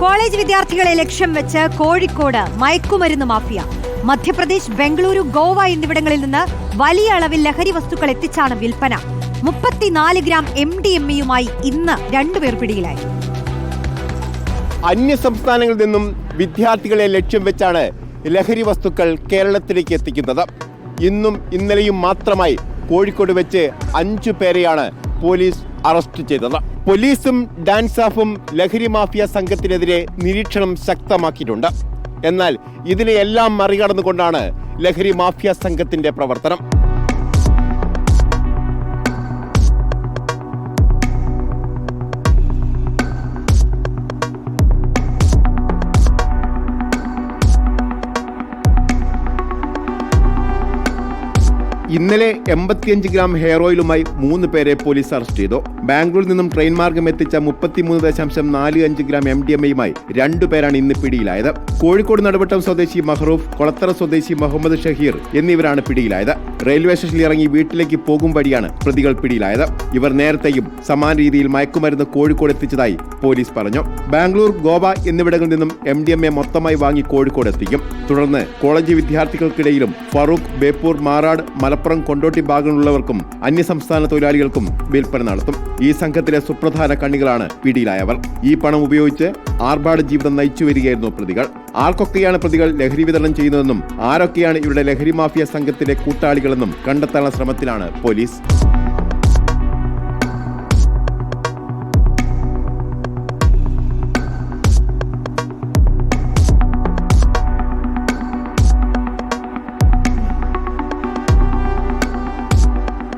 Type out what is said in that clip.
College വിദ്യാർത്ഥികളെ ലക്ഷ്യം വെച്ച് കോഴിക്കോട് മയക്കുമരുന്ന് മാഫിയ. മധ്യപ്രദേശ് ബംഗളൂരു ഗോവ എന്നിവിടങ്ങളിൽ നിന്ന് വലിയ അളവിൽ ലഹരി വസ്തുക്കൾ എത്തിച്ചാണ് വിൽപ്പന. മുപ്പത്തിനാല് ഗ്രാം എം ഡി എം ഇയുമായി ഇന്ന് രണ്ടുപേർ പിടിയിലായി. അന്യ സംസ്ഥാനങ്ങളിൽ നിന്നും വിദ്യാർത്ഥികളെ ലക്ഷ്യം വെച്ചാണ് ലഹരി വസ്തുക്കൾ കേരളത്തിലേക്ക് എത്തിക്കുന്നത്. ഇന്നും ഇന്നലെയും മാത്രമായി കോഴിക്കോട് വെച്ച് അഞ്ചു പേരെയാണ് പോലീസ് അറസ്റ്റ് ചെയ്തത്. പോലീസും ഡാൻസാഫും ലഹരി മാഫിയ സംഘത്തിനെതിരെ നിരീക്ഷണം ശക്തമാക്കിയിട്ടുണ്ട്. എന്നാൽ ഇതിനെയെല്ലാം മറികടന്നുകൊണ്ടാണ് ലഹരി മാഫിയ സംഘത്തിന്റെ പ്രവർത്തനം. ഇന്നലെ എൺപത്തിയഞ്ച് ഗ്രാം ഹെയർ ഓയിലുമായി മൂന്ന് പേരെ പോലീസ് അറസ്റ്റ് ചെയ്തു. ബാംഗ്ലൂരിൽ നിന്നും ട്രെയിൻ മാർഗം എത്തിച്ച മുപ്പത്തിമൂന്ന് ദശാംശം നാല് അഞ്ച് ഗ്രാം എം ഡി എം എയുമായി രണ്ടുപേരാണ് ഇന്ന് പിടിയിലായത്. കോഴിക്കോട് നടുവട്ടം സ്വദേശി മഹ്റൂഫ് കൊളത്തറ സ്വദേശി മുഹമ്മദ് ഷഹീർ എന്നിവരാണ് പിടിയിലായത്. റെയിൽവേ സ്റ്റേഷനിൽ ഇറങ്ങി വീട്ടിലേക്ക് പോകും വഴിയാണ് പ്രതികൾ പിടിയിലായത്. ഇവർ നേരത്തെയും സമാന രീതിയിൽ മയക്കുമരുന്ന് കോഴിക്കോട് എത്തിച്ചതായി പോലീസ് പറഞ്ഞു. ബാംഗ്ലൂർ ഗോവ എന്നിവിടങ്ങളിൽ നിന്നും എം ഡി എം എ മൊത്തമായി വാങ്ങി കോഴിക്കോട് എത്തിക്കും. തുടർന്ന് കോളേജ് വിദ്യാർത്ഥികൾക്കിടയിലും ഫറൂഖ് ബേപ്പൂർ മാറാട് മലപ്പുറം കൊണ്ടോട്ടി ഭാഗങ്ങളുള്ളവർക്കും അന്യസംസ്ഥാന തൊഴിലാളികൾക്കും വിൽപ്പന നടത്തും. ഈ സംഘത്തിലെ സുപ്രധാന കണ്ണികളാണ് പിടിയിലായവർ. ഈ പണം ഉപയോഗിച്ച് ആർഭാട് ജീവിതം നയിച്ചു വരികയായിരുന്നു പ്രതികൾ. ആർക്കൊക്കെയാണ് പ്രതികൾ ലഹരി വിതരണം ചെയ്യുന്നതെന്നും ആരൊക്കെയാണ് ഇവരുടെ ലഹരി മാഫിയ സംഘത്തിലെ കൂട്ടാളികളെന്നും കണ്ടെത്താനുള്ള ശ്രമത്തിലാണ് പോലീസ്.